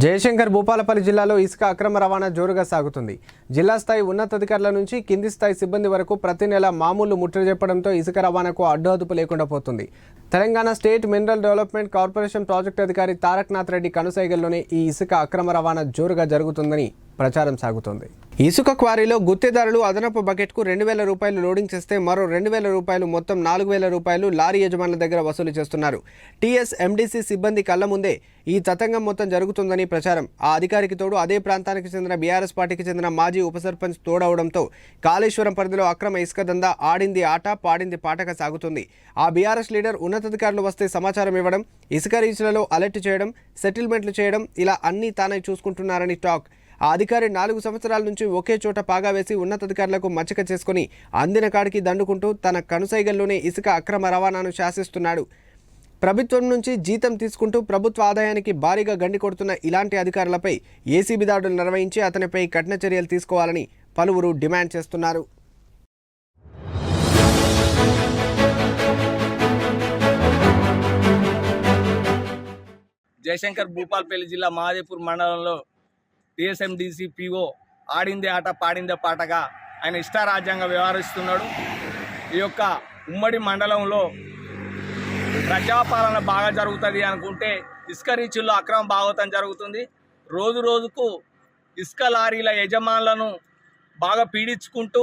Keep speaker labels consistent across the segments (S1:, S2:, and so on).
S1: జయశంకర్ భూపాలపల్లి జిల్లాలో ఇసుక అక్రమ రవాణా జోరుగా సాగుతుంది. జిల్లా స్థాయి ఉన్నతాధికారుల నుంచి కింది స్థాయి సిబ్బంది వరకు ప్రతి నెల మామూలు ముట్టజెప్పడంతో ఇసుక రవాణాకు అడ్డు అదుపు లేకుండా పోతుంది. Telangana state mineral development corporation project అధికారి తారక్నాథ్ రెడ్డి కనుసైగల్లోనే ఈ ఇసుక అక్రమ రవాణా జోరుగా జరుగుతుందని ప్రచారం సాగుతోంది. ఇసుక క్వారీలో గుత్తేదారులు అదనపు బకెట్కు రెండు వేల రూపాయలు లోడింగ్ చేస్తే మరో రెండు వేల రూపాయలు మొత్తం నాలుగు వేల రూపాయలు లారీ యజమానుల దగ్గర వసూలు చేస్తున్నారు. టీఎస్ ఎండీసీ సిబ్బంది కళ్ళ ముందే ఈ తతంగం మొత్తం జరుగుతుందని ప్రచారం. ఆ అధికారికి తోడు అదే ప్రాంతానికి చెందిన బీఆర్ఎస్ పార్టీకి చెందిన మాజీ ఉప సర్పంచ్ తోడవడంతో కాళేశ్వరం పరిధిలో అక్రమ ఇసుక దందా ఆడింది ఆట పాడింది పాటగా సాగుతుంది. ఆ బీఆర్ఎస్ లీడర్ ఉన్నతాధికారులు వస్తే సమాచారం ఇవ్వడం ఇసుక రీచ్లలో అలర్ట్ చేయడం సెటిల్మెంట్లు చేయడం ఇలా అన్నీ తానే చూసుకుంటున్నారని టాక్. ఆ అధికారి నాలుగు సంవత్సరాల నుంచి ఒకే చోట పాగా వేసి ఉన్నతాధికారులకు మచ్చిక చేసుకుని అందిన కాడికి దండుకుంటూ తన కనుసైగల్లోనే ఇసుక అక్రమ రవాణాను శాసిస్తున్నాడు. ప్రభుత్వం నుంచి జీతం తీసుకుంటూ ప్రభుత్వ ఆదాయానికి భారీగా గండి కొడుతున్న ఇలాంటి అధికారులపై ఏసీబీ దాడులు నిర్వహించి అతనిపై కఠిన చర్యలు తీసుకోవాలని పలువురు డిమాండ్ చేస్తున్నారు.
S2: జయశంకర్ భూపాల్పల్లి జిల్లా మాదేపూర్ మండలంలో టీఎస్ఎండిసి పిఓ ఆడిందే ఆట పాడిందే పాటగా ఆయన ఇష్టారాజ్యంగా వ్యవహరిస్తున్నాడు. ఈ యొక్క ఉమ్మడి మండలంలో ప్రజాపాలన బాగా జరుగుతుంది అనుకుంటే ఇసుక రీచుల్లో అక్రమ భాగవతం జరుగుతుంది. రోజు రోజుకు ఇసుక లారీల యజమానులను బాగా పీడించుకుంటూ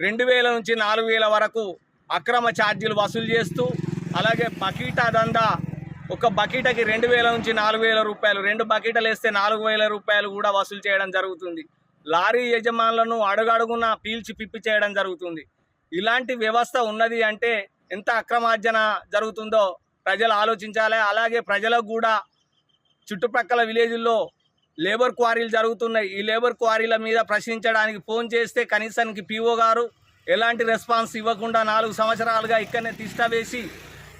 S2: రెండు వేల నుంచి నాలుగు వేల వరకు అక్రమ ఛార్జీలు వసూలు చేస్తూ అలాగే పకీటా దందా ఒక బకీటకి రెండు వేల నుంచి నాలుగు వేల రూపాయలు రెండు బకీటలు వేస్తే నాలుగు వేల రూపాయలు కూడా వసూలు చేయడం జరుగుతుంది. లారీ యజమానులను అడుగడుగున పీల్చి పిప్పి చేయడం జరుగుతుంది. ఇలాంటి వ్యవస్థ ఉన్నది అంటే ఎంత అక్రమార్జన జరుగుతుందో ప్రజలు ఆలోచించాలి. అలాగే ప్రజలకు కూడా చుట్టుపక్కల విలేజ్ల్లో లేబర్ క్వారీలు జరుగుతున్నాయి. ఈ లేబర్ క్వారీల మీద ప్రశ్నించడానికి ఫోన్ చేస్తే కనీసానికి పీఓ గారు ఎలాంటి రెస్పాన్స్ ఇవ్వకుండా నాలుగు సంవత్సరాలుగా ఇక్కడనే తిష్ట వేసి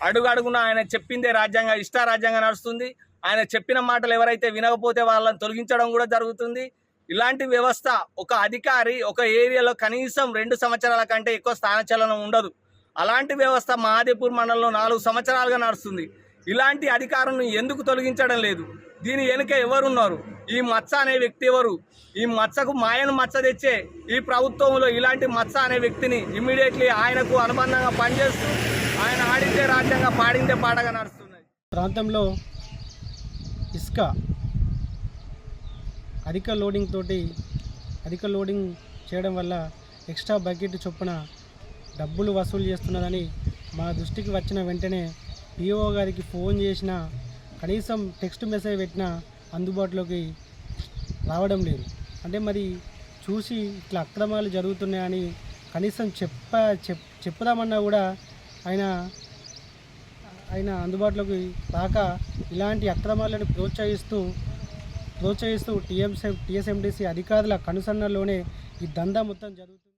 S2: అడుగడుగున ఆయన చెప్పిందే రాజ్యాంగ ఇష్ట రాజ్యాంగం నడుస్తుంది. ఆయన చెప్పిన మాటలు ఎవరైతే వినకపోతే వాళ్ళని తొలగించడం కూడా జరుగుతుంది. ఇలాంటి వ్యవస్థ ఒక అధికారి ఒక ఏరియాలో కనీసం రెండు సంవత్సరాల కంటే ఎక్కువ స్థానచలనం ఉండదు. అలాంటి వ్యవస్థ మహాదేపూర్ మండలంలో నాలుగు సంవత్సరాలుగా నడుస్తుంది. ఇలాంటి అధికారులను ఎందుకు తొలగించడం లేదు? దీని వెనుక ఎవరున్నారు? ఈ మచ్చ అనే వ్యక్తి ఎవరు? ఈ మచ్చకు మాయను మచ్చ తెచ్చే ఈ ప్రభుత్వంలో ఇలాంటి మచ్చ అనే వ్యక్తిని ఇమ్మీడియట్లీ ఆయనకు అనుబంధంగా పనిచేస్తూ ఆయన ఆడిందే రాజ్యంగా పాడిందే పాటగా నడుస్తున్నాయి.
S3: ప్రాంతంలో ఇసుక అధిక లోడింగ్ తోటి అధిక లోడింగ్ చేయడం వల్ల ఎక్స్ట్రా బకెట్ చొప్పున డబ్బులు వసూలు చేస్తున్నదని మా దృష్టికి వచ్చిన వెంటనే పిఓ గారికి ఫోన్ చేసినా కనీసం టెక్స్ట్ మెసేజ్ పెట్టినా అందుబాటులోకి రావడం లేదు. అంటే మరి చూసి ఇట్లా అక్రమాలు జరుగుతున్నాయని కనీసం చెప్ప చెప్ చెప్పుదామన్నా కూడా ఆయన ఆయన అందుబాటులోకి రాక ఇలాంటి అక్రమాలను ప్రోత్సహిస్తూ ప్రోత్సహిస్తూ టీఎంసీ టీఎస్ఎండిసి అధికారుల కనుసన్నల్లోనే ఈ దందా మొత్తం జరుగుతుంది.